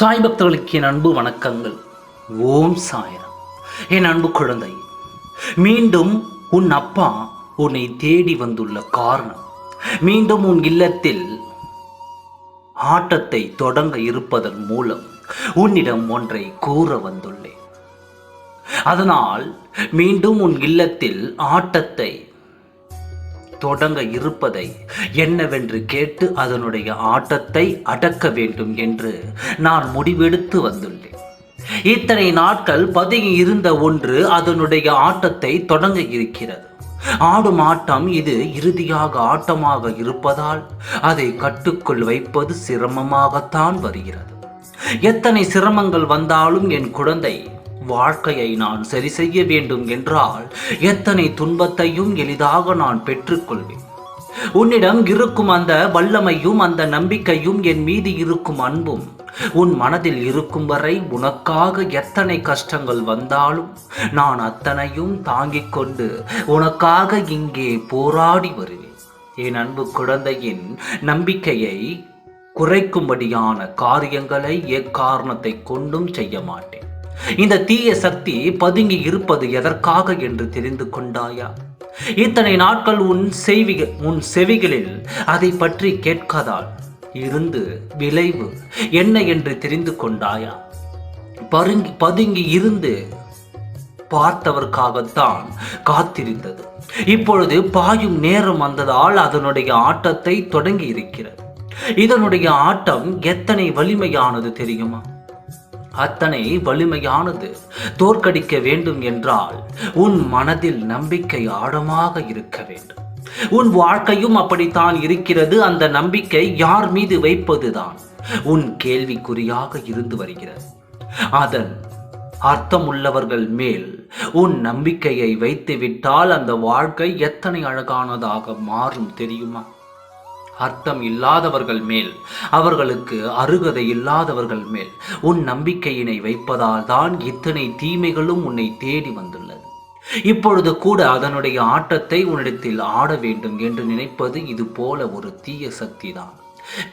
சாய் பக்தர்களுக்கு என் அன்பு வணக்கங்கள். ஓம் சாயரம். என் அன்பு குழந்தை மீண்டும் உன் அப்பா உன்னை தேடி வந்துள்ள காரணம். மீண்டும் உன் இல்லத்தில் ஆட்டத்தை தொடங்க இருப்பதன் மூலம் உன்னிடம் ஒன்றை கூற வந்துள்ளேன். அதனால் மீண்டும் உன் இல்லத்தில் ஆட்டத்தை தொடங்க இருப்பதை என்னவென்று கேட்டு அதனுடைய ஆட்டத்தை அடக்க வேண்டும் என்று நான் முடிவெடுத்து வந்துள்ளேன். இத்தனை நாட்கள் பதுங்கி இருந்த ஒன்று அதனுடைய ஆட்டத்தை தொடங்க இருக்கிறது. ஆடும் ஆட்டம் இது இறுதியாக ஆட்டமாக இருப்பதால் அதை கட்டுக்குள் வைப்பது சிரமமாகத்தான் வருகிறது. எத்தனை சிரமங்கள் வந்தாலும் என் குழந்தை வாழ்க்கையை நான் சரி செய்ய வேண்டும் என்றால் எத்தனை துன்பத்தையும் எளிதாக நான் பெற்றுக்கொள்வேன். உன்னிடம் இருக்கும் அந்த வல்லமையும் அந்த நம்பிக்கையும் என் மீது இருக்கும் அன்பும் உன் மனதில் இருக்கும் வரை உனக்காக எத்தனை கஷ்டங்கள் வந்தாலும் நான் அத்தனையும் தாங்கிக் கொண்டு உனக்காக இங்கே போராடி வருவேன். என் அன்பு குழந்தையின் நம்பிக்கையை குறைக்கும்படியான காரியங்களை எக்காரணத்தை கொண்டும் செய்ய மாட்டேன். இந்த தீய சக்தி பதுங்கி இருப்பது எதற்காக என்று தெரிந்து கொண்டாயா? இத்தனை நாட்கள் உன் செய்விக உன் செவிகளில் அதை பற்றி கேட்காதால் இருந்து விளைவு என்ன என்று தெரிந்து கொண்டாயா? பருங்கி பதுங்கி இருந்து பார்த்தவர்க்காகத்தான் காத்திருந்தது. இப்பொழுது பாயும் நேரம் வந்ததால் அதனுடைய ஆட்டத்தை தொடங்கி இருக்கிறது. இதனுடைய ஆட்டம் எத்தனை வலிமையானது தெரியுமா? அத்தனை வலிமையானது. தோற்கடிக்க வேண்டும் என்றால் உன் மனதில் நம்பிக்கை ஆழமாக இருக்க வேண்டும். உன் வாழ்க்கையும் அப்படித்தான் இருக்கிறது. அந்த நம்பிக்கை யார் மீது வைப்பதுதான்? உன் கேள்விக்குறியாக இருந்து வருகிறது. அதன் அர்த்தமுள்ளவர்கள் மேல் உன் நம்பிக்கையை வைத்து விட்டால் அந்த வாழ்க்கை எத்தனை அழகானதாக மாறும் தெரியுமா? அர்த்தம் இல்லாதவர்கள் மேல் அவர்களுக்கு அருகதை இல்லாதவர்கள் மேல் உன் நம்பிக்கையினை வைப்பதால் தான் இத்தனை தீமைகளும் உன்னை தேடி வந்துள்ளது. இப்பொழுது கூட அதனுடைய ஆட்டத்தை உன்னிடத்தில் ஆட வேண்டும் என்று நினைப்பது இது போல ஒரு தீய சக்தி தான்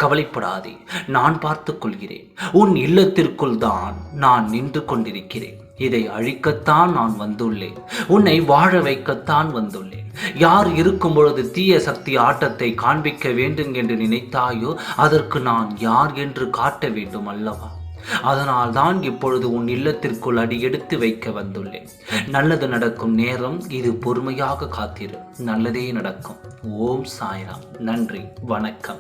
கவலைப்படாதே நான் பார்த்துக் கொள்கிறேன். உன் இல்லத்திற்குள் தான் நான் நின்று கொண்டிருக்கிறேன். இதை அழிக்கத்தான் நான் வந்துள்ளேன். உன்னை வாழ வைக்கத்தான் வந்துள்ளேன். யார் இருக்கும் பொழுது தீய சக்தி ஆட்டத்தை காண்பிக்க வேண்டும் என்று நினைத்தாயோ அதற்கு நான் யார் என்று காட்ட வேண்டும் அல்லவா? அதனால் தான் இப்பொழுது உன் இல்லத்திற்குள் அடி எடுத்து வைக்க வந்துள்ளேன். நல்லது நடக்கும் நேரம் இது பொறுமையாக காத்திரு. நல்லதே நடக்கும். ஓம் சாய்ராம். நன்றி. வணக்கம்.